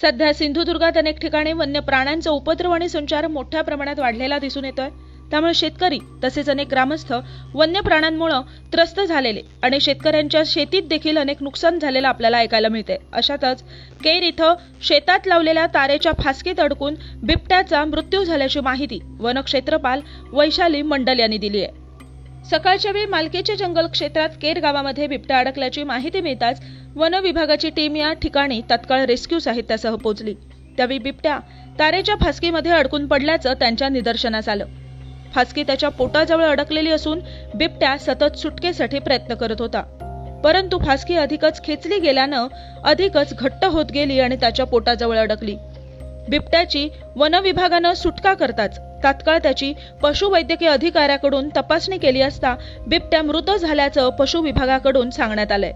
सध्या सिंधुदुर्गात अनेक ठिकाणी वन्य प्राण्यांचा उपद्रव आणि संचार मोठ्या प्रमाणात वाढलेला दिसून येतोय. त्यामुळे शेतकरी तसेच अनेक ग्रामस्थ वन्य प्राण्यांमुळे त्रस्त झालेले आणि शेतकऱ्यांच्या शेतीत देखील अनेक नुकसान झालेलं आपल्याला ऐकायला मिळते अशातच केर इथं शेतात लावलेल्या तारेच्या फासकीत अडकून बिबट्याचा मृत्यू झाल्याची माहिती वनक्षेत्रपाल वैशाली मंडल यांनी दिली आहे. सकाळच्या वेळी मालकीच्या जंगल क्षेत्रात केर गावामध्ये बिबट्या अडकल्याची माहिती मिळताच वन विभागाची टीम या ठिकाणी तत्काळ रेस्क्यू साहित्यासह पोहोचली. त्यावेळी बिबट्या तारेच्या फासकीमध्ये अडकून पडल्याचं त्यांच्या निदर्शनास आलं. फासकी त्याच्या पोटाजवळ अडकलेली असून बिबट्या सतत सुटकेसाठी प्रयत्न करत होता. परंतु फासकी अधिकच खेचली गेल्यानं अधिकच घट्ट होत गेली आणि त्याच्या पोटाजवळ अडकली. बिबट्याची वन विभागानं सुटका करताच तात्काळ त्याची पशुवैद्यकीय अधिकाऱ्याकडून तपासणी केली असता बिबट्या मृत झाल्याचं पशु विभागाकडून सांगण्यात आलंय.